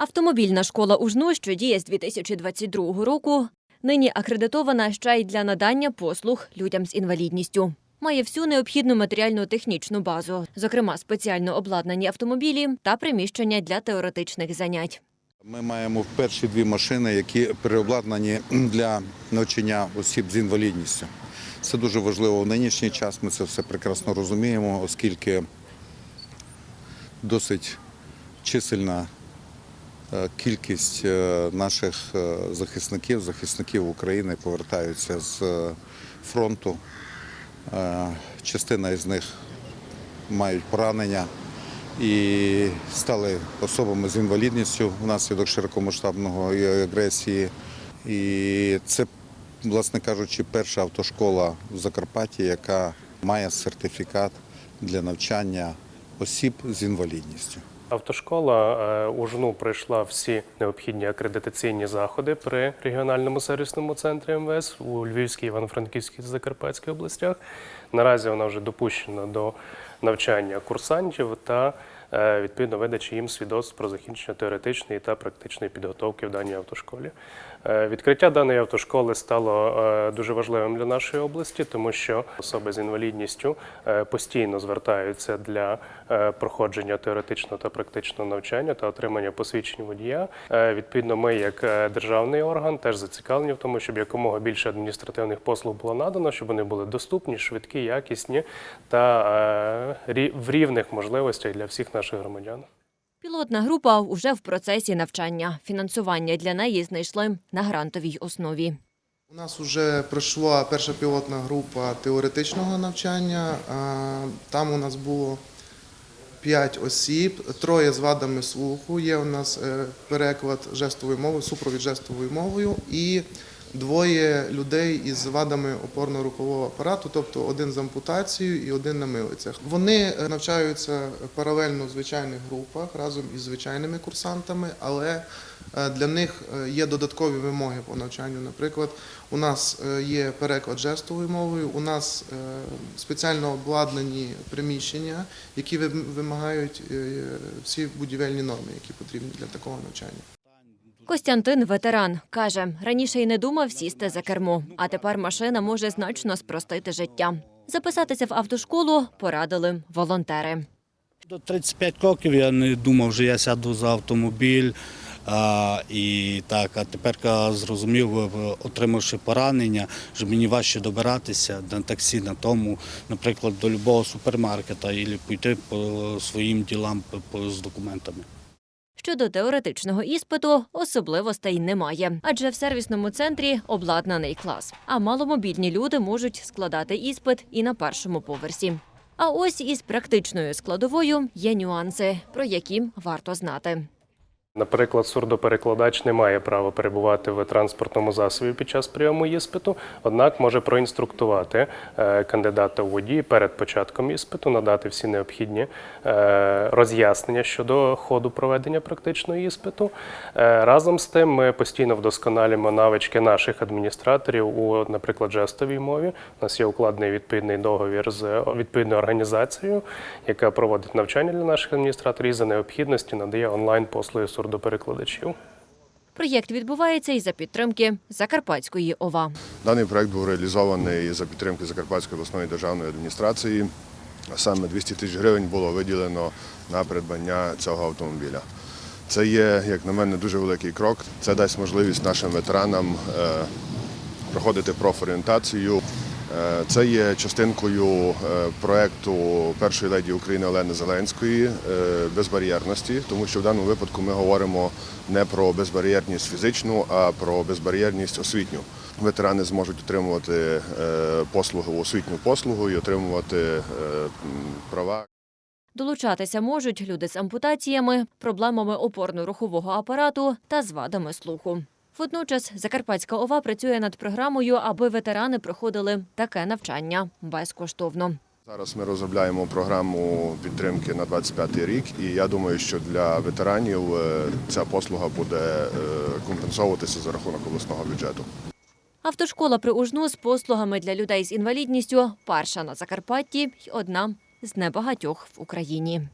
Автомобільна школа УЖНУ, що діє з 2022 року, нині акредитована ще й для надання послуг людям з інвалідністю. Має всю необхідну матеріально-технічну базу, зокрема спеціально обладнані автомобілі та приміщення для теоретичних занять. Ми маємо перші дві машини, які переобладнані для навчання осіб з інвалідністю. Це дуже важливо в нинішній час. Ми це все прекрасно розуміємо, оскільки досить чисельна кількість е, наших е, захисників, захисників України повертаються з е, фронту. Е, Частина із них мають поранення і стали особами з інвалідністю внаслідок широкомасштабної агресії. І це, власне кажучи, перша автошкола в Закарпатті, яка має сертифікат для навчання осіб з інвалідністю. Автошкола е, у ЖНУ пройшла всі необхідні акредитаційні заходи при регіональному сервісному центрі МВС у Львівській, Івано-Франківській та Закарпатській областях. Наразі вона вже допущена до навчання курсантів та відповідно видачі їм свідоцтв про закінчення теоретичної та практичної підготовки в даній автошколі. Е, Відкриття даної автошколи стало е, дуже важливим для нашої області, тому що особи з інвалідністю е, постійно звертаються для е, проходження теоретичного та практичного навчання та отримання посвідчень водія. Е, Відповідно, ми, як е, державний орган, теж зацікавлені в тому, щоб якомога більше адміністративних послуг було надано, щоб вони були доступні, швидкі, якісні та е, в рівних можливостях для всіх наших громадян. Пілотна група вже в процесі навчання. Фінансування для неї знайшли на грантовій основі. У нас вже пройшла перша пілотна група теоретичного навчання. Там у нас було 5 осіб, троє з вадами слуху. Є у нас е, переклад жестовою мовою, супровід жестовою мовою і двоє людей із вадами опорно-рухового апарату, тобто один з ампутацією і один на милицях. Вони е, навчаються паралельно в звичайних групах разом із звичайними курсантами, але е, для них е, є додаткові вимоги по навчанню. Наприклад, у нас є переклад жестовою мовою, у нас спеціально обладнані приміщення, які вим- вимагають всі будівельні норми, які потрібні для такого навчання. Костянтин ветеран каже, раніше й не думав сісти за кермо, а тепер машина може значно спростити життя. Записатися в автошколу порадили волонтери. До 35 років я не думав, що я сяду за автомобіль. А, і так, а тепер зрозумів, отримавши поранення, що мені важче добиратися на таксі, на тому, наприклад, до будь-якого супермаркета або піти по своїм ділам з документами. Щодо теоретичного іспиту особливостей немає, адже в сервісному центрі обладнаний клас. А маломобільні люди можуть складати іспит і на першому поверсі. А ось із практичною складовою є нюанси, про які варто знати. Наприклад, сурдоперекладач не має права перебувати в транспортному засобі під час прийому іспиту, однак може проінструктувати е, кандидата у водії перед початком іспиту, надати всі необхідні е, роз'яснення щодо ходу проведення практичного іспиту. Е, Разом з тим, ми постійно вдосконалюємо навички наших адміністраторів у, наприклад, жестовій мові. У нас є укладений відповідний договір з відповідною організацією, яка проводить навчання для наших адміністраторів і за необхідності надає онлайн послуги сурдоперекладачів. Проєкт відбувається і за підтримки Закарпатської ОВА. Даний проект був реалізований за підтримки Закарпатської обласної державної адміністрації. А Саме 200 тисяч гривень було виділено на придбання цього автомобіля. Це є, як на мене, дуже великий крок. Це дасть можливість нашим ветеранам е, проходити профорієнтацію. Е, Це є частинкою е, проекту першої леді України Олени Зеленської е, безбар'єрності, тому що в даному випадку ми говоримо не про безбар'єрність фізичну, а про безбар'єрність освітню. Ветерани зможуть отримувати послугу, освітню послугу і отримувати права. Долучатися можуть люди з ампутаціями, проблемами опорно-рухового апарату та з вадами слуху. Водночас Закарпатська ОВА працює над програмою, аби ветерани проходили таке навчання безкоштовно. Зараз ми розробляємо програму підтримки на 25 рік, і я думаю, що для ветеранів е, ця послуга буде е, компенсовуватися за рахунок обласного бюджету. Автошкола при УЖНУ з послугами для людей з інвалідністю перша на Закарпатті й одна з небагатьох в Україні.